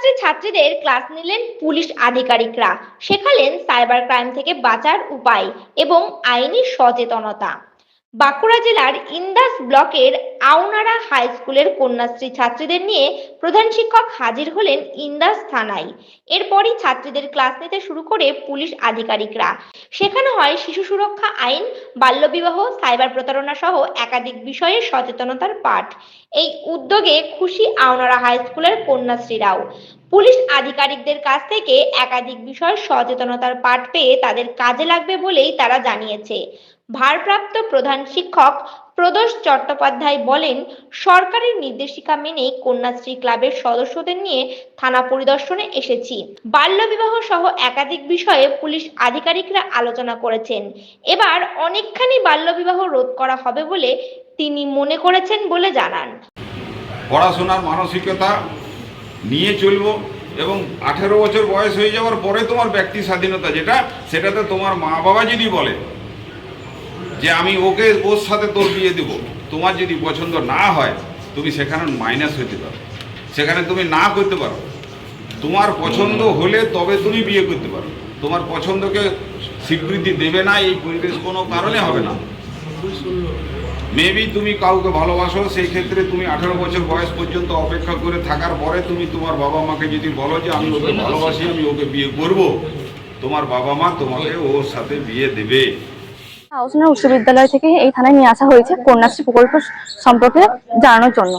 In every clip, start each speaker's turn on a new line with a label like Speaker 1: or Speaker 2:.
Speaker 1: কন্যাশ্রী ছাত্রীদের ক্লাস নিলেন পুলিশ আধিকারিকরা। শেখালেন সাইবার ক্রাইম থেকে বাঁচার উপায় এবং আইনি সচেতনতা। বাঁকুড়া জেলার ইন্দাস ব্লকের আউনারা হাই স্কুলের কন্যাশ্রী ছাত্রীদের নিয়ে প্রধান শিক্ষক হাজির হলেন ইন্দাস থানায়। এরপরই ছাত্রীদের ক্লাস নিতে শুরু করে পুলিশ আধিকারিকরা। শেখানো হয় শিশু সুরক্ষা আইন বাল্যবিবাহ সাইবার প্রতারণা সহ একাধিক বিষয়ে সচেতনতার পাঠ। এই উদ্যোগে খুশি আওনারা হাই স্কুলের কন্যাশ্রীরাও। পুলিশ আধিকারিকদের কাছ থেকে একাধিক বিষয় সচেতনতার পাঠ পেয়ে তাদের কাজে লাগবে বলেই তারা জানিয়েছে। ভারপ্রাপ্ত প্রধান শিক্ষক প্রদোষ চট্টোপাধ্যায় বলেন সরকারের নির্দেশিকা মেনে কন্যাশ্রী ক্লাবের সদস্যদের নিয়ে থানা পরিদর্শনে এসেছি। বাল্যবিবাহ সহ একাধিক বিষয়ে পুলিশ আধিকারিকরা আলোচনা করেছেন। এবার অনেকখানি বাল্যবিবাহ রোধ করা হবে বলে তিনি মনে করেছেন বলে জানান।
Speaker 2: পড়াশোনার মানসিকতা নিয়ে চলবো এবং আঠেরো বছর বয়স হয়ে যাওয়ার পরে তোমার ব্যক্তি স্বাধীনতা যেটা, সেটাতে তোমার মা বাবা যদি বলে যে আমি ওকে ওর সাথে তোর বিয়ে দেবো। তোমার যদি পছন্দ না হয়, তুমি সেখানে মাইনাস হতে পারো। সেখানে তুমি না করতে পারো। তোমার পছন্দ হলে তবে তুমি বিয়ে করতে পারো। তোমার পছন্দকে স্বীকৃতি দেবে না, এই পরিবেশ কোনো কারণে হবে না। মেবি তুমি কাউকে ভালোবাসো, সেই ক্ষেত্রে তুমি আঠারো বছর বয়স পর্যন্ত অপেক্ষা করে থাকার পরে তুমি তোমার বাবা মাকে যদি বলো যে আমি ওকে ভালোবাসি, আমি ওকে বিয়ে করব, তোমার বাবা মা তোমাকে ওর সাথে বিয়ে দেবে।
Speaker 3: হাউসনা উচ্চ বিদ্যালয় থেকে এই থানায় নিয়ে আসা হয়েছে কন্যাশ্রী প্রকল্প সম্পর্কে জানানোর জন্য।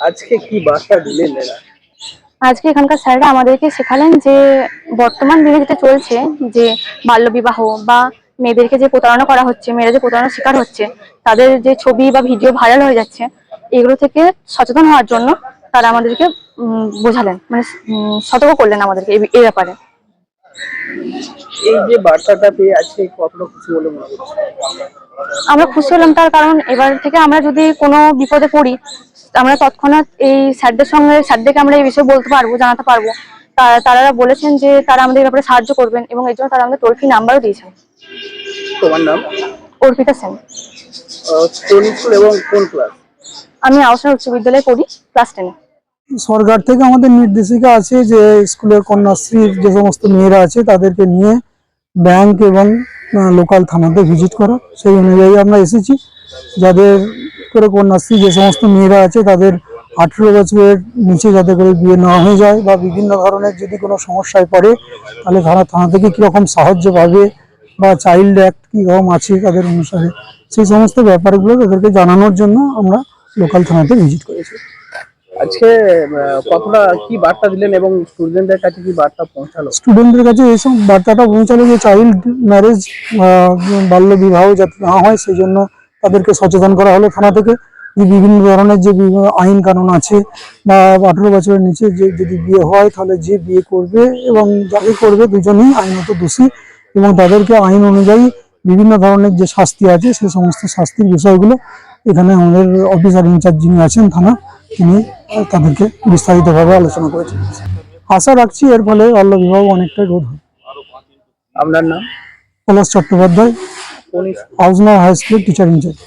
Speaker 4: আজকে কি বার্তা দিলেন
Speaker 3: আজকে এখানকার স্যাররা আমাদেরকে শেখালেন যে বর্তমান দিনে যেটা চলছে যে বাল্যবিবাহ বা মেয়েদেরকে যে প্রতারণা করা হচ্ছে মেয়েরা যে প্রতারণার শিকার হচ্ছে তাদের যে ছবি বা ভিডিও ভাইরাল হয়ে যাচ্ছে এগুলো থেকে সচেতন হওয়ার জন্য তারা আমাদেরকে বোঝালেন মানে সতর্ক করলেন আমাদেরকে এই ব্যাপারে।
Speaker 4: এই যে বার্তাটা পেয়ে আজকে কতটা খুশি বলে মনে করছে
Speaker 3: আমরা খুশি হলাম তার কারণ এবার থেকে আমরা যদি কোনো বিপদে পড়ি আমরা তৎক্ষণাৎ এই স্যারদের সঙ্গে স্যারদেরকে আমরা এই বিষয়ে বলতে পারব জানাতে পারব। তারা বলেছেন যে তারা আমাদের ব্যাপারে সাহায্য করবেন এবং এর জন্য তারা আমাদের টোল ফ্রি নাম্বারও দিয়েছেন।
Speaker 4: তোমার নাম?
Speaker 3: অর্পিতা সেন।
Speaker 4: আহ, কোন স্কুল এবং কোন ক্লাস?
Speaker 3: আমি আওসনা উচ্চ বিদ্যালয়ে পড়ি ক্লাস টেনে।
Speaker 5: সরকার থেকে আমাদের নির্দেশিকা আছে যে স্কুলের কন্যাশ্রীর যে সমস্ত মেয়েরা আছে তাদেরকে নিয়ে ব্যাংক এবং লোকাল থানাতে ভিজিট করা। সেই অনুযায়ী আমরা এসেছি। যাদের করে কন্যাশ্রী যে সমস্ত মেয়েরা আছে তাদের আঠেরো বছরের নিচে যাতে করে বিয়ে না হয়ে যায় বা বিভিন্ন ধরনের যদি কোনো সমস্যায় পড়ে, তাহলে তারা থানা থেকে কীরকম সাহায্য পাবে বা চাইল্ড অ্যাক্ট কীরকম আছে তাদের অনুসারে, সেই সমস্ত ব্যাপারগুলো তাদেরকে জানানোর জন্য আমরা লোকাল থানাতে ভিজিট করেছি।
Speaker 4: আজকে কতটা কি বার্তা দিলেন এবং স্টুডেন্টদের কাছে কি বার্তা পৌঁছালো?
Speaker 5: স্টুডেন্টদের কাছে এইসব বার্তাটা পৌঁছালো যে চাইল্ড ম্যারেজ বাল্য বিবাহ যাতে না হয়, সেই জন্য তাদেরকে সচেতন করা হলো থানা থেকে যে বিভিন্ন ধরনের যে আইন কানুন আছে বা আঠেরো বছরের নিচে যে যদি বিয়ে হয়, তাহলে যে বিয়ে করবে এবং যাকে করবে দুজনেই আইনত দোষী এবং তাদেরকে আইন অনুযায়ী বিভিন্ন ধরনের যে শাস্তি আছে, সে সমস্ত শাস্তির বিষয়গুলো এখানে আমাদের অফিসার ইনচার্জ যিনি আছেন থানা, তিনি তাদেরকে বিস্তারিতভাবে আলোচনা করেছে। আশা রাখছি এর ফলে অল্প বিবাহ অনেকটাই রোধ হয়
Speaker 4: আপনার নাম?
Speaker 5: Palash Chattopadhyay house high school teacher in charge